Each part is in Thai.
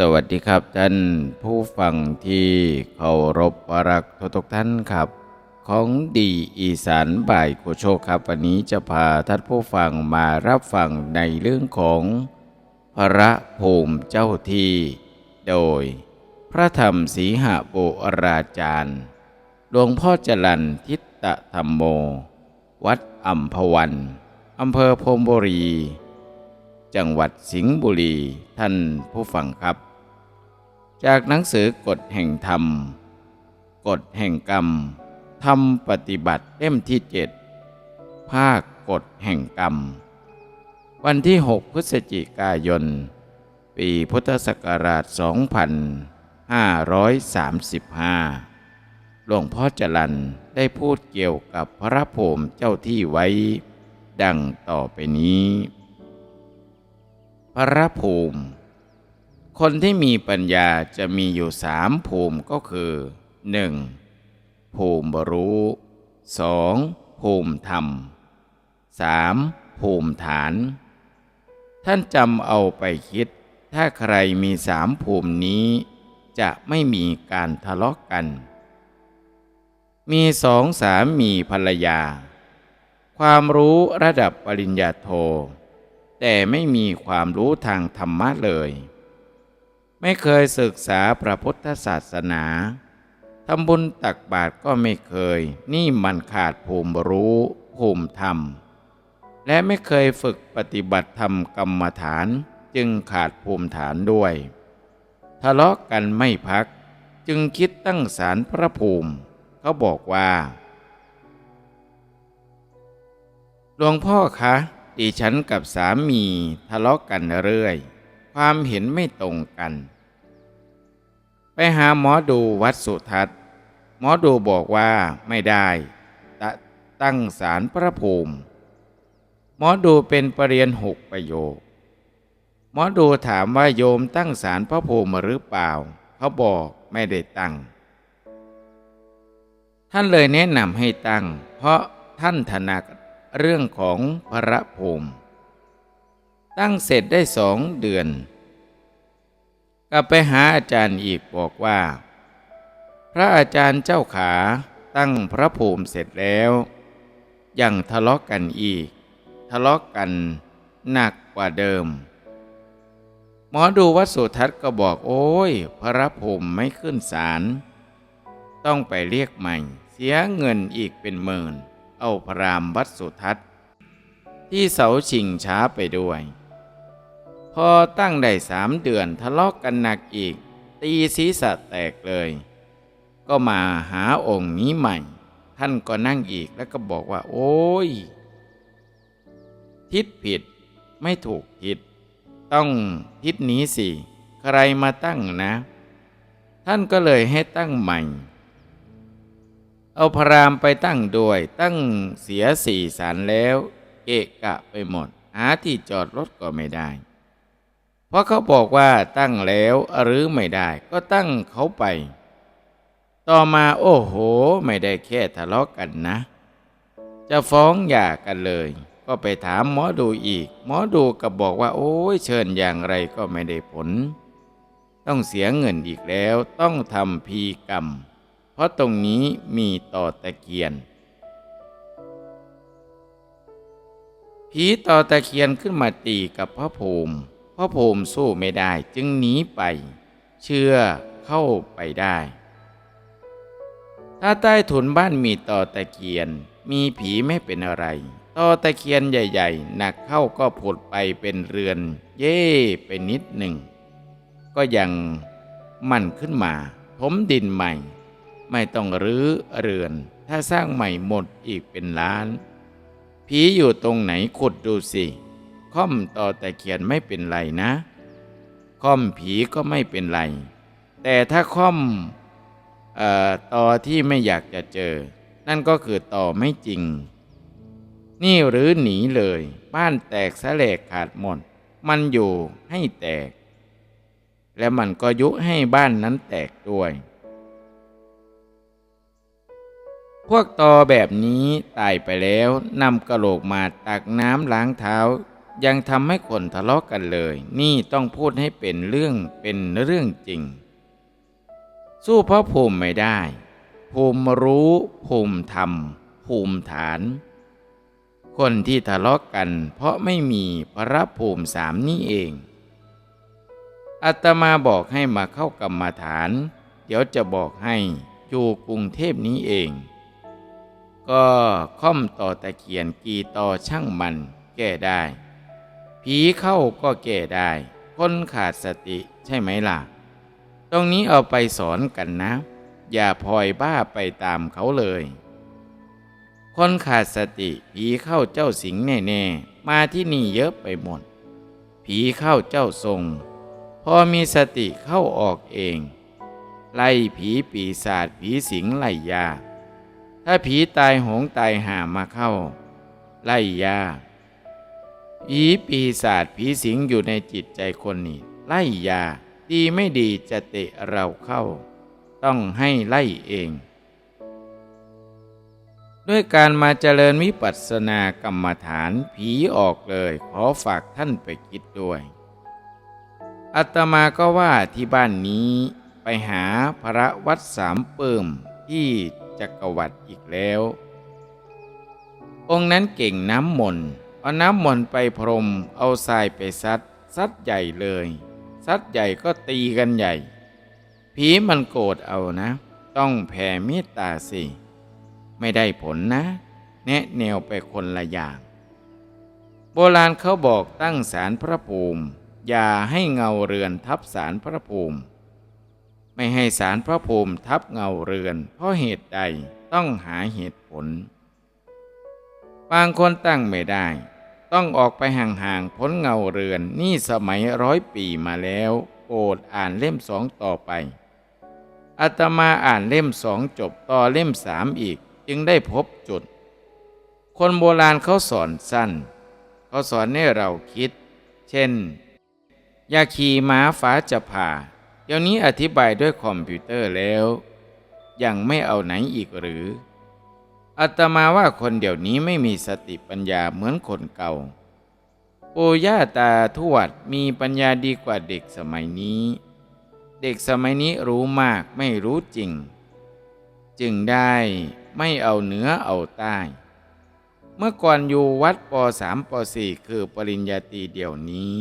สวัสดีครับท่านผู้ฟังที่เคารพรักทุกท่านครับ ของดีอีสานบ่ายโคโชคครับ วันนี้จะพาท่านผู้ฟังมารับฟังในเรื่องของพระภูมิเจ้าที่ โดย พระธรรมสีหโบราจารย์หลวงพ่อจรันทิตตธรรมโม วัดอัมพวันอำเภอพรมบุรี จังหวัดสิงห์บุรีท่านผู้ฟังครับ จากหนังสือกฎแห่งธรรม กฎแห่งกรรมธรรมปฏิบัติเล่มที่เจ็ดภาคกฎแห่งกรรม วันที่ 6 พฤศจิกายน ปีพุทธศักราช 2535 หลวงพ่อจรันได้พูดเกี่ยวกับพระภูมิเจ้าที่ไว้ ดังต่อไปนี้ พระภูมิ คนที่มีปัญญาจะมีอยู่สามภูมิก็คือ 1. ภูมิรู้ 2. ภูมิธรรม 3. ภูมิฐาน ท่านจำเอาไปคิด ถ้าใครมีสามภูมินี้ จะไม่มีการทะเลาะกกัน มีสองสามีภรรยา ความรู้ระดับปริญญาโท แต่ไม่มีความรู้ทางธรรมะเลย ไม่เคยศึกษาพระพุทธศาสนาทำบุญตักบาตรก็ไม่เคย นี่มันขาดภูมิรู้ภูมิธรรม และไม่เคยฝึกปฏิบัติธรรมกรรมฐานจึงขาดภูมิฐานด้วย ทะเลาะกันไม่พัก จึงคิดตั้งสารพระภูมิ เขาบอกว่าหลวงพ่อคะดิฉันกับสามีทะเลาะกันเรื่อย ความเห็นไม่ตรงกัน ไปหาหมอดูวัดสุทัศน์ หมอดูบอกว่าไม่ได้ตตั้งสารพระภูมิ หมอดูเป็นปรริญญาหกประโยค หมอดูถามว่าโยมตั้งสารพระภูมิหรือเปล่า เขาบอกไม่ได้ตั้ง ท่านเลยแนะนำให้ตั้ง เพราะท่านถนัดเรื่องของพระภูมิ ตั้งเสร็จได้สองเดือนก็ไปหาอาจารย์อีกบอกว่า พระอาจารย์เจ้าขาตั้งพระภูมิเสร็จแล้ว ยังทะเลาะกกันอีก ทะเลาะกกันหนักกว่าเดิม หมอดูวัดสุทัศน์ก็บอกโอ้ย พระภูมิไม่ขึ้นศาลต้องไปเรียกใหม่ เสียเงินอีกเป็นหมื่น เอาพรามวัดสุทัศน์ที่เสาชิงช้าไปด้วย พอตั้งได้สามเดือนทะเลาะกกันหนักอีก ตีศีรษะแตกเลย ก็มาหาองค์นี้ใหม่ ท่านก็นั่งอีกแล้วก็บอกว่า โอ้ย ทิศผิดไม่ถูกทิศต้องทิศนี้สิ ใครมาตั้งนะ ท่านก็เลยให้ตั้งใหม่ เอาพรามไปตั้งด้วยตั้งเสียสี่สารแล้ว เกะกะไปหมด หาที่จอดรถก็ไม่ได้ เพราะเขาบอกว่าตั้งแล้วหรือไม่ได้ ก็ตั้งเขาไป ต่อมาโอ้โห ไม่ได้แค่ทะเลาะกกันนะ จะฟ้องหย่ากันเลย ก็ไปถามหมอดูอีก หมอดูก็บอกว่า โอ้ยเชิญอย่างไรก็ไม่ได้ผล ต้องเสียเงินอีกแล้วต้องทำพีกรรม เพราะตรงนี้มีต่อตะเคียนผีต่อตะเคียนขึ้นมาตีกับพระภูมิ พระภูมิสู้ไม่ได้จึงหนีไป เชื่อเข้าไปได้ ถ้าใต้ถุนบ้านมีต่อตะเคียน มีผีไม่เป็นอะไรต่อตะเคียนใหญ่ ๆ หนักเข้าก็ผุดไปเป็นเรือน เย่ไปนิดหนึ่ง ก็ยังมั่นขึ้นมาถมดินใหม่ ไม่ต้องรื้อเรือน ถ้าสร้างใหม่หมดอีกเป็นล้าน ผีอยู่ตรงไหนขุดดูสิ ค่อมต่อแตะเคียนไม่เป็นไรนะ ค่อมผีก็ไม่เป็นไร แต่ถ้าค่อมออต่อที่ไม่อยากจะเจอ นั่นก็คือต่อไม่จริง นี่หรือหนีเลย บ้านแตกสะเลกขาดหมด มันอยู่ให้แตก และมันก็ยุให้บ้านนั้นแตกด้วย พวกตอแบบนี้ตายไปแล้วนำกระโหลกมาตักน้ำล้างเท้า ยังทำให้คนทะเลาะกันเลย นี่ต้องพูดให้เป็นเรื่องเป็นเรื่องจริง สู้พระภูมิไม่ได้ ภูมิรู้ภูมิธรรม ภูมิฐาน คนที่ทะเลาะกัน เพราะไม่มีพระภูมิสามนี่เองอาตมาบอกให้มาเข้ากรรมฐาน เดี๋ยวจะบอกให้อยู่กรุงเทพนี้เอง ก็ค่อมต่อตะเคียนกี่ต่อช่างมันแก้ได้ ผีเข้าก็แก้ได้ คนขาดสติใช่ไหมล่ะ ตรงนี้เอาไปสอนกันนะ อย่าพลอยบ้าไปตามเขาเลย คนขาดสติผีเข้าเจ้าสิงแน่ๆ มาที่นี่เยอะไปหมด ผีเข้าเจ้าทรง พอมีสติเข้าออกเอง ไล่ผีปีศาจผีสิงไล่ยา ถ้าผีตายหงตายหามาเข้า ไล่ยา ผีปีศาจผีสิงอยู่ในจิตใจคนนี่ไล่ยา ดีไม่ดีจะเตะเราเข้า ต้องให้ไล่เอง ด้วยการมาเจริญวิปัสสนากรรมฐานผีออกเลย ขอฝากท่านไปคิดด้วยอาตมาก็ว่าที่บ้านนี้ไปหาพระวัดสามเปิมที่จักรวรรดิอีกแล้ว องค์นั้นเก่งน้ำมนต์ เอาน้ำมนต์ไปพรม เอาทรายไปซัดซัดใหญ่เลยซัดใหญ่ก็ตีกันใหญ่ ผีมันโกรธเอานะ ต้องแผ่เมตตาสิ ไม่ได้ผลนะ แนะแนวไปคนละอย่าง โบราณเขาบอกตั้งศาลพระภูมิ อย่าให้เงาเรือนทับศาลพระภูมิ ไม่ให้ศาลพระภูมิทับเงาเรือน เพราะเหตุใดต้องหาเหตุผลบางคนตั้งไม่ได้ ต้องออกไปห่างๆพ้นเงาเรือนนี่สมัยร้อยปีมาแล้วโปรดอ่านเล่มสองต่อไปอาตมาอ่านเล่มสองจบต่อเล่มสามอีก จึงได้พบจุด คนโบราณเขาสอนสั้น เขาสอนให้เราคิด เช่นอย่าขี่ม้าฟ้าจะผ่าเดี๋ยวนี้อธิบายด้วยคอมพิวเตอร์แล้ว ยังไม่เอาไหนอีกหรือ อาตมาว่าคนเดี๋ยวนี้ไม่มีสติปัญญาเหมือนคนเก่า ปู่ย่าตาทวดมีปัญญาดีกว่าเด็กสมัยนี้ เด็กสมัยนี้รู้มากไม่รู้จริง จึงได้ไม่เอาเหนือเอาใต้ เมื่อก่อนอยู่วัดป .3 ป .4 คือปริญญาตรีเดี๋ยวนี้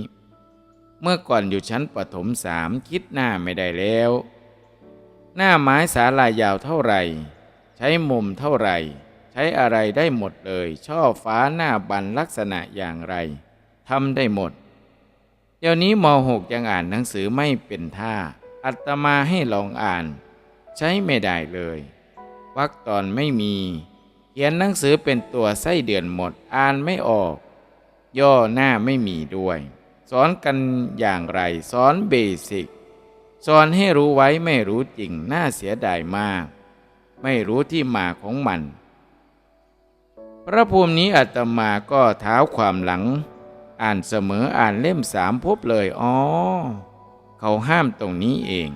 เมื่อก่อนอยู่ชั้นประถมสามคิดหน้าไม่ได้แล้ว หน้าไม้สาลายาวเท่าไหร่ ใช้มุมเท่าไหร่ ใช้อะไรได้หมดเลย ช่อฟ้าหน้าบันลักษณะอย่างไรทำได้หมด เดี๋ยวนี้ม .6 ยังอ่านหนังสือไม่เป็นท่า อัตมาให้ลองอ่าน ใช้ไม่ได้เลยวรรคตอนไม่มี เขียนหนังสือเป็นตัวไส้เดือนหมดอ่านไม่ออก ย่อหน้าไม่มีด้วย สอนกันอย่างไร สอนเบสิกสอนให้รู้ไว้ไม่รู้จริงน่าเสียดายมาก ไม่รู้ที่มาของมัน พระภูมินี้อาตมาก็เท้าความหลัง อ่านเสมออ่านเล่มสามพบเลยอ๋อเขาห้ามตรงนี้เอง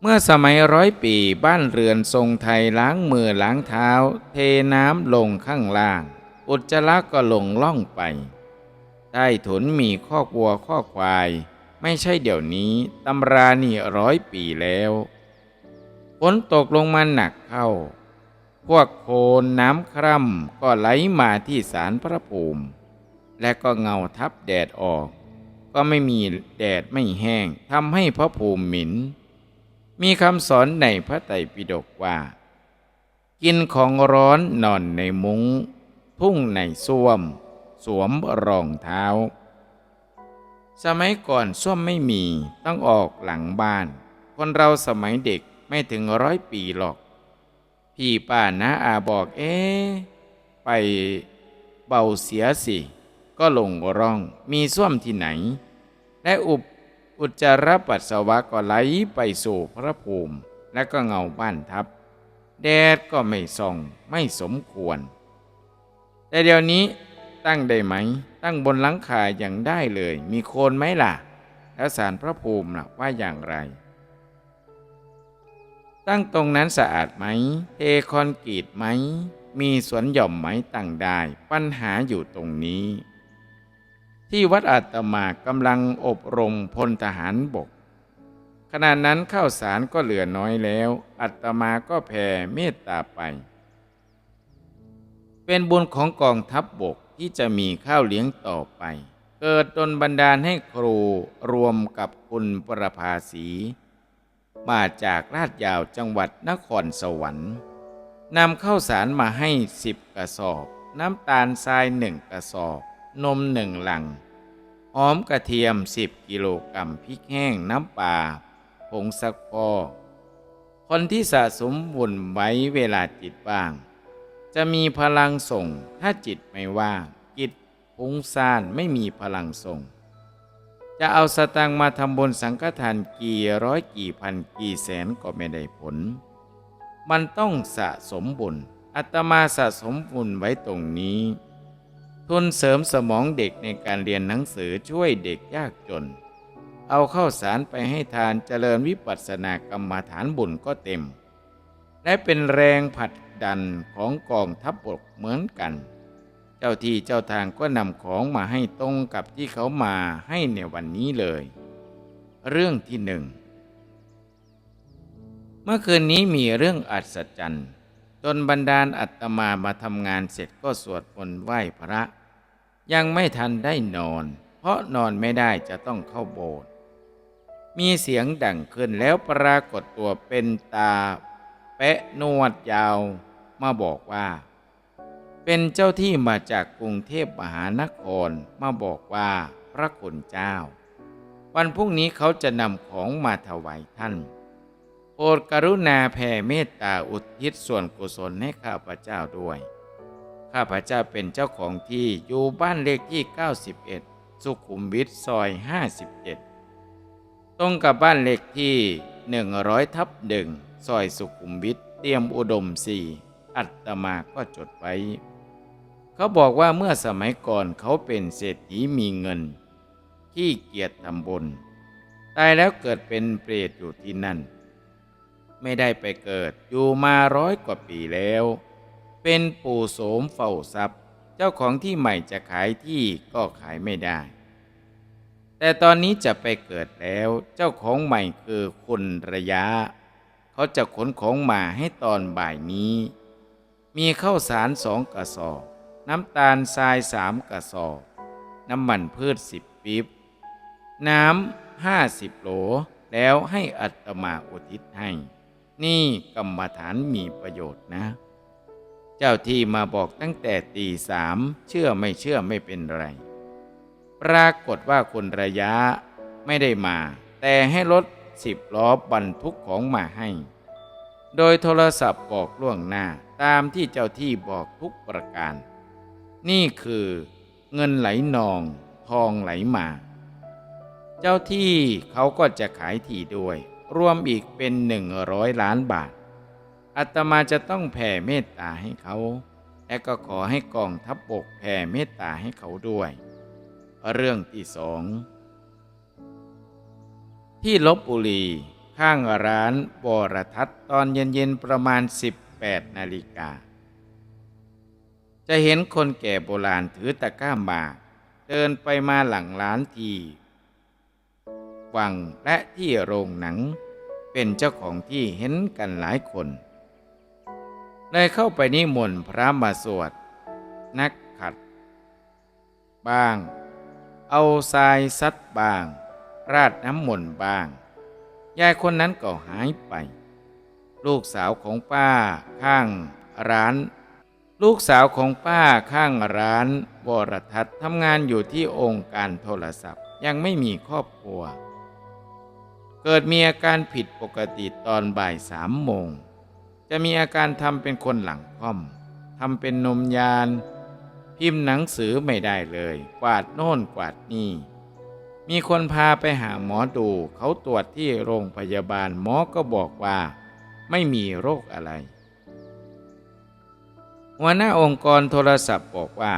เมื่อสมัยร้อยปีบ้านเรือนทรงไทยล้างมือล้างเท้า เทน้ำลงข้างล่าง อุจจาระก็ลงล่องไป ใต้ถุนมีข้อกวัวข้อควาย ไม่ใช่เดี๋ยวนี้ตำรานี่ร้อยปีแล้วฝนตกลงมาหนักเข้า พวกโคลนน้ำคร่ำก็ไหลมาที่ศาลพระภูมิ และก็เงาทับแดดออก ก็ไม่มีแดดไม่แห้งทำให้พระภูมิหมิน มีคำสอนในพระไตรปิฎกว่า กินของร้อนนอนในมุง้งทุ่งในส้วม สวมรองเท้า สมัยก่อนส้วมไม่มีต้องออกหลังบ้าน คนเราสมัยเด็กไม่ถึงร้อยปีหรอก พี่ป้านะอาบอกเอ๊ะไปเบาเสียสิ ก็ลงร่องมีส้วมที่ไหน และอุปอุจจาระปัสสาวะก็ไหลไปสู่พระภูมิ และก็เงาบ้านทับ แดดก็ไม่ส่องไม่สมควร แต่เดี๋ยวนี้ตั้งได้ไหม ตั้งบนหลังคาอย่างได้เลย มีโคนไหมล่ะ แล้วสารพระภูมิล่ะว่าอย่างไร ตั้งตรงนั้นสะอาดไหมเทคอนกรีตไหม มีสวนหย่อมไหมต่างได้ ปัญหาอยู่ตรงนี้ ที่วัดอาตมากำลังอบรมพลทหารบก ขณะนั้นข้าวสารก็เหลือน้อยแล้วอาตมาก็แผ่เมตตาไป เป็นบุญของกองทัพบบกที่จะมีข้าวเลี้ยงต่อไป เกิดดนบันดาลให้ครูรวมกับคุณประภาสี มาจากลาดยาวจังหวัดนครสวรรค์นำข้าวสารมาให้สิบกระสอบ น้ำตาลทรายหนึ่งกระสอบ นมหนึ่งหลังหอมกระเทียมสิบกิโลกรัมพริกแห้งน้ำปลาผงซักฟอกคนที่สะสมบุญไว้เวลาจิตว่าง จะมีพลังส่งถ้าจิตไม่ว่างจิตฟุ้งซ่านไม่มีพลังส่ง จะเอาสตังค์มาทำบุญสังฆทานกี่ร้อยกี่พันกี่แสนก็ไม่ได้ผล มันต้องสะสมบุญอาตมาสะสมบุญไว้ตรงนี้ ทุนเสริมสมองเด็กในการเรียนหนังสือช่วยเด็กยากจน เอาเข้าสารไปให้ทานเจริญวิปัสสนากรรมฐานบุญก็เต็ม และเป็นแรงผลัดดันของกองทัพบกเหมือนกัน จ้าที่เจ้าทางก็นำของมาให้ตรงกับที่เขามาให้ในวันนี้เลย เรื่องที่หนึ่งเมื่อคืนนี้มีเรื่องอัศจรรย์จนบันดาลอัตมามาทำงานเสร็จก็สวดมนต์ไหว้พระ ยังไม่ทันได้นอน เพราะนอนไม่ได้จะต้องเข้าโบสถ์มีเสียงดังขึ้นแล้วปรากฏตัวเป็นตา แปะนวดยาว มาบอกว่า เป็นเจ้าที่มาจากกรุงเทพมหานครมาบอกว่าพระคุณเจ้า วันพรุ่งนี้เขาจะนำของมาถวายท่านโปรดกรุณาแผ่เมตตาอุทิศส่วนกุศลให้ข้าพเจ้าด้วย ข้าพเจ้าเป็นเจ้าของที่อยู่บ้านเลขที่ 91 สุขุมวิทซอย 57 ตรงกับบ้านเลขที่ 100ทับหนึ่งซอยสุขุมวิทเตรียมอุดมสี่อัตมาก็จดไว้ เขาบอกว่าเมื่อสมัยก่อนเขาเป็นเศรษฐีมีเงินขี้เกียจทำบุญตายแล้วเกิดเป็นเปรตอยู่ที่นั่น ไม่ได้ไปเกิดอยู่มาร้อยกว่าปีแล้ว เป็นปู่โสมเฝ้าทรัพย์ เจ้าของที่ใหม่จะขายที่ก็ขายไม่ได้ แต่ตอนนี้จะไปเกิดแล้วเจ้าของใหม่คือคุณระยะ เขาจะขนของมาให้ตอนบ่ายนี้ มีข้าวสารสองกระสอบ น้ำตาลทรายสามกระสอบ น้ำมันพืชสิบปี๊บน้ำห้าสิบโหล แล้วให้อัตมาอุทิศให้ นี่กรรมฐานมีประโยชน์นะ เจ้าที่มาบอกตั้งแต่ตีสามเชื่อไม่เชื่อไม่เป็นไร ปรากฏว่าคนระยะไม่ได้มา แต่ให้รถสิบล้อบรรทุกของมาให้ โดยโทรศัพท์บอกล่วงหน้าตามที่เจ้าที่บอกทุกประการ นี่คือเงินไหลนองทองไหลมา เจ้าที่เขาก็จะขายที่ด้วย รวมอีกเป็นหนึ่งร้อยล้านบาทอาตมาจะต้องแผ่เมตตาให้เขา และก็ขอให้กองทัพบบกแผ่เมตตาให้เขาด้วย เรื่องที่สองที่ลบบุรีข้างร้านบรทัศน์ตอนเย็นๆประมาณ 18นาฬิกา จะเห็นคนแก่โบราณถือตะกร้าหมากเดินไปมาหลังร้านที่วังและที่โรงหนัง เป็นเจ้าของที่เห็นกันหลายคนเลยเข้าไปนิมนต์พระมาสวด นักขัด บ้าง เอาทรายซัดบ้าง ราดน้ำมนต์บ้าง ยายคนนั้นก็หายไป ลูกสาวของป้าข้างร้าน ลูกสาวของป้าข้างร้านบรทัศน์ทำงานอยู่ที่องค์การโทรศัพท์ ยังไม่มีครอบครัว เกิดมีอาการผิดปกติตอนบ่ายสามโมง จะมีอาการทำเป็นคนหลังค่อมทำเป็นนมยาน พิมพ์หนังสือไม่ได้เลย กวาดโน่นกวาดนี่ มีคนพาไปหาหมอดู เขาตรวจที่โรงพยาบาลหมอก็บอกว่า ไม่มีโรคอะไร หัวหน้าองค์กรโทรศัพท์บอกว่า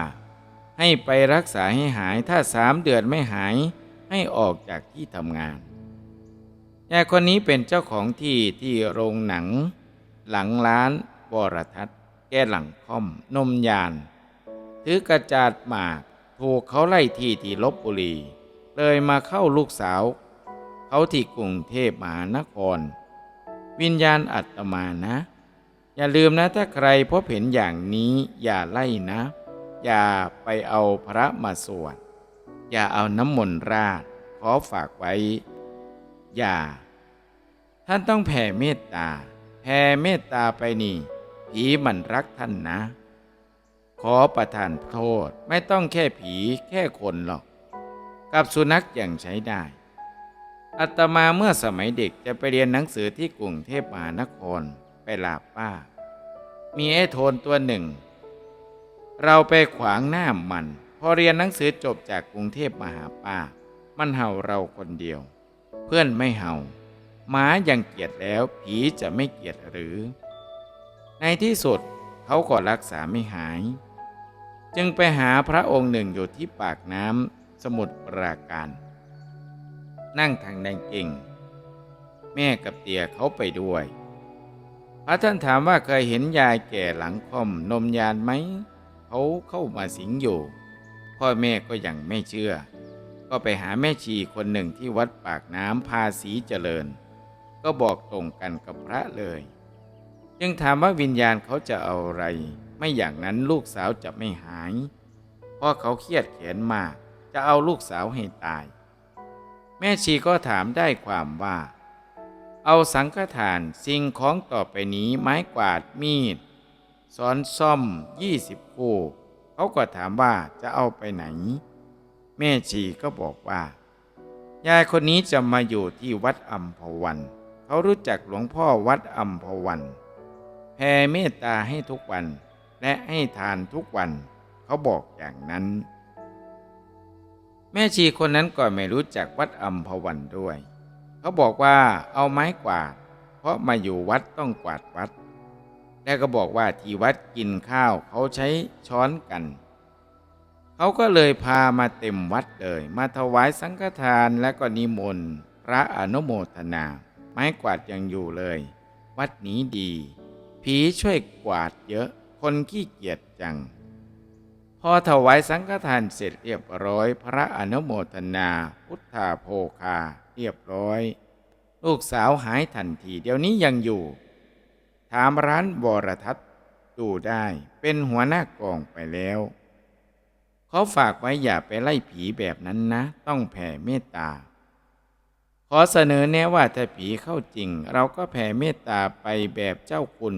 ให้ไปรักษาให้หายถ้าสามเดือนไม่หายให้ออกจากที่ทำงานยายคนนี้เป็นเจ้าของที่ที่โรงหนัง หลังร้านบรทัศน์แก้หลังค่อม นมยาน ถือกระจาดหมากถูกเขาไล่ที่ที่ลบบุรี เลยมาเข้าลูกสาว เขาที่กรุงเทพมหานคร วิญญาณอัตมานะ อย่าลืมนะถ้าใครพบเห็นอย่างนี้อย่าไล่นะ อย่าไปเอาพระมาสวดอย่าเอาน้ำมนต์ราดขอฝากไว้ อย่า ท่านต้องแผ่เมตตาแผ่เมตตาไปนี่ผีมันรักท่านนะ ขอประทานโทษไม่ต้องแค่ผีแค่คนหรอก กับสุนัขอย่างใช้ได้อาตมาเมื่อสมัยเด็กจะไปเรียนหนังสือที่กรุงเทพมหานคร ไปลาป้า มีไอ้โทนตัวหนึ่ง เราไปขวางหน้ามัน พอเรียนหนังสือจบจากกรุงเทพมาหาป้า มันเห่าเราคนเดียว เพื่อนไม่เห่าหมายังเกลียดแล้วผีจะไม่เกลียดหรือ ในที่สุดเขาก็รักษาไม่หาย จึงไปหาพระองค์หนึ่งอยู่ที่ปากน้ำสมุทรปราการ นั่งทางแดงเก่ง แม่กับเตียเขาไปด้วย พระท่านถามว่าเคยเห็นยายแก่หลังค่อมนมยานไหมเขาเข้ามาสิงอยู่ พ่อแม่ก็ยังไม่เชื่อ ก็ไปหาแม่ชีคนหนึ่งที่วัดปากน้ำภาษีเจริญ ก็บอกตรงกันกับพระเลย จึงถามว่าวิญญาณเขาจะเอาอะไร ไม่อย่างนั้นลูกสาวจะไม่หายเพราะเขาเครียดแขนมากจะเอาลูกสาวให้ตาย แม่ชีก็ถามได้ความว่า เอาสังฆทานสิ่งของต่อไปนี้ไม้กวาดมีดสอนซ่อมยี่สิบคู่เขาก็ถามว่าจะเอาไปไหน แม่ชีก็บอกว่า ยายคนนี้จะมาอยู่ที่วัดอัมพวันเขารู้จักหลวงพ่อวัดอัมพวันแผ่เมตตาให้ทุกวัน และให้ทานทุกวัน เขาบอกอย่างนั้น แม่ชีคนนั้นก็ไม่รู้จักวัดอัมพวันด้วย เขาบอกว่าเอาไม้กวาด เพราะมาอยู่วัดต้องกวาดวัด แล้วก็บอกว่าที่วัดกินข้าวเขาใช้ช้อนกัน เขาก็เลยพามาเต็มวัดเลย มาถวายสังฆทานและก็นิมนต์พระอนุโมทนา ไม้กวาดยังอยู่เลย วัดนี้ดี ผีช่วยกวาดเยอะ คนขี้เกียจจังพอถวายสังฆทานเสร็จเรียบร้อย พระอนุโมทนา พุทธาโภคา เรียบร้อย ลูกสาวหายทันทีเดี๋ยวนี้ยังอยู่ ถามร้านบรทัศน์ดูได้เป็นหัวหน้ากองไปแล้วเขาฝากไว้อย่าไปไล่ผีแบบนั้นนะ ต้องแผ่เมตตา ขอเสนอแนะว่าถ้าผีเข้าจริง เราก็แผ่เมตตาไปแบบเจ้าคุณ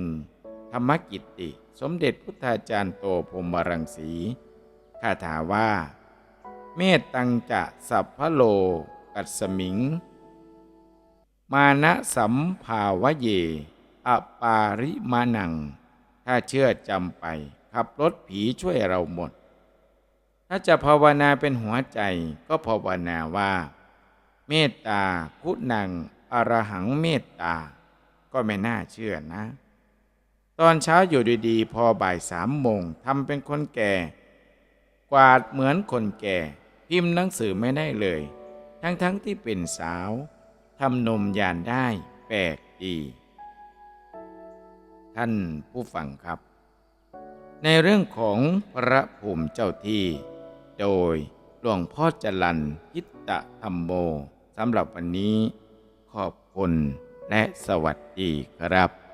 ธรรมกิตติ สมเด็จพุทธาจารย์โตพรมรังสีคาถาว่า เมตตังจะสัพพโล กัสมิง มานะสัมภาวะเย อปาริมานัง ถ้าเชื่อจำไป ขับรถผีช่วยเราหมด ถ้าจะภาวนาเป็นหัวใจก็ภาวนาว่า เมตตาคุณังอรหังเมตตา ก็ไม่น่าเชื่อนะ ตอนเช้าอยู่ดีๆ พอบ่ายสามโมงทำเป็นคนแก่ กวาดเหมือนคนแก่ พิมพ์หนังสือไม่ได้เลย ทั้งๆทที่เป็นสาวทำนมยานได้แปลกดี ท่านผู้ฟังครับ ในเรื่องของพระภูมิเจ้าที่ โดยหลวงพ่อจรันทิตตธรรมโมสำหรับวันนี้ ขอบคุณและสวัสดีครับ